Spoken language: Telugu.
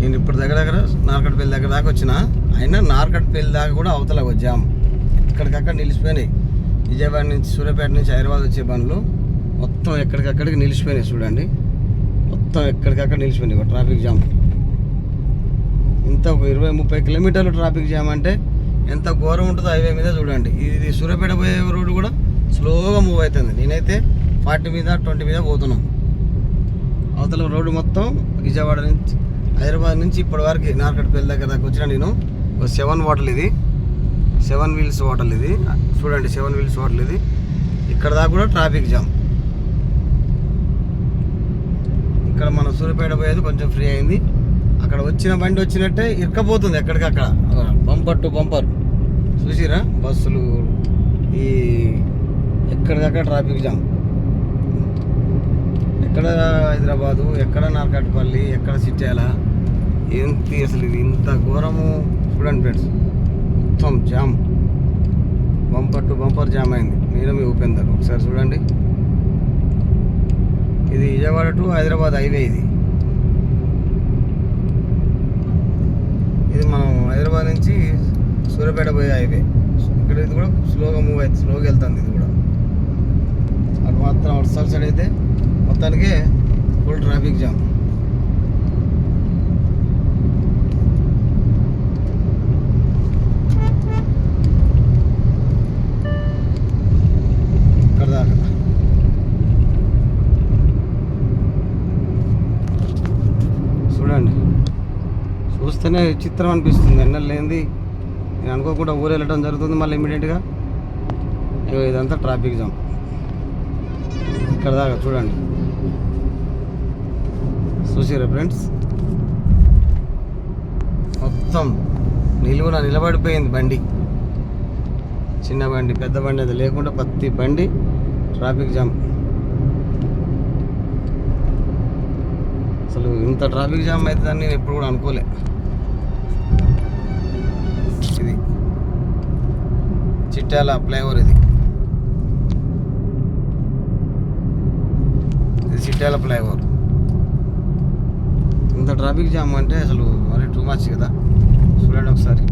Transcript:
నేను ఇప్పుడు దగ్గర దగ్గర నార్కట్పల్లి దగ్గర దాకా వచ్చిన అయినా నార్కట్పల్లి దాకా కూడా అవతల జామ్ ఎక్కడికక్కడ నిలిచిపోయినాయి. విజయవాడ నుంచి సూర్యాపేట నుంచి హైదరాబాద్ వచ్చే బండ్లు మొత్తం ఎక్కడికక్కడికి నిలిచిపోయినాయి చూడండి. మొత్తం ఎక్కడికక్కడ నిలిచిపోయినాయి ఒక ట్రాఫిక్ జామ్. ఇంత ఒక ఇరవై ముప్పై కిలోమీటర్లు ట్రాఫిక్ జామ్ అంటే ఎంత ఘోరం ఉంటుందో హైవే మీద చూడండి. ఇది సూర్యాపేట పోయే రోడ్డు కూడా స్లోగా మూవ్ అవుతుంది. నేనైతే ఫార్టీ మీద ట్వంటీ మీద పోతున్నాం. అవతల రోడ్డు మొత్తం విజయవాడ నుంచి హైదరాబాద్ నుంచి ఇప్పటి వరకు నార్కట్పల్లి దగ్గర దాకా వచ్చిన నేను. ఒక సెవెన్ వాటర్ ఇది. సెవెన్ వీల్స్ హోటల్ ఇది. చూడండి సెవెన్ వీల్స్ హోటల్ ఇది. ఇక్కడ దాకా కూడా ట్రాఫిక్ జామ్. ఇక్కడ మన సూర్యపేట పోయేది కొంచెం ఫ్రీ అయింది. అక్కడ వచ్చిన బండి వచ్చినట్టే ఇరకపోతుంది ఎక్కడికక్కడ. Bumper to bumper. చూసిరా బస్సులు ఈ ఎక్కడిదక్కడ ట్రాఫిక్ జామ్. ఎక్కడ హైదరాబాదు ఎక్కడ నార్కట్పల్లి ఎక్కడ సిట్యాల? ఏంటి అసలు ఇది? ఇంత ఘోరము? చూడండి ఫ్రెండ్స్ మొత్తం jam. Bumper to bumper jam అయింది. మీరు మీ ఉపేందర్ ఒకసారి చూడండి. ఇది విజయవాడ టు హైదరాబాద్ హైవే ఇది. ఇది మనం హైదరాబాద్ నుంచి సూర్యాపేట పోయే హైవే. ఇక్కడ ఇది కూడా స్లోగా మూవ్ అవుతుంది స్లోగా వెళ్తుంది ఇది కూడా. అటు మాత్రం వర్షాలు సైడ్ అయితే మొత్తానికి ఫుల్ ట్రాఫిక్ జామ్ చూడండి. చూస్తేనే చిత్రం అనిపిస్తుంది. ఎండలు లేనిది నేను అనుకోకుండా ఊరు వెళ్ళడం జరుగుతుంది మళ్ళీ ఇమీడియట్గా ఇగో ఇదంతా ట్రాఫిక్ జామ్ ఇక్కడ దాకా చూడండి. చూసారా ఫ్రెండ్స్ మొత్తం నిలువున నిలబడిపోయింది బండి. చిన్న బండి పెద్ద బండి అది లేకుండా ప్రతి బండి ట్రాఫిక్ జామ్ అసలు ఇంత ట్రాఫిక్ జామ్ అవుతుందని నేను ఎప్పుడు కూడా అనుకోలే. ఇది చిట్టాల ఫ్లైఓవర్ ఇది. ఇది చిట్టాల ఫ్లైఓవర్ ఇంత ట్రాఫిక్ జామ్ అంటే అసలు మరి టూ మచ్ కదా. చూడండి ఒకసారి.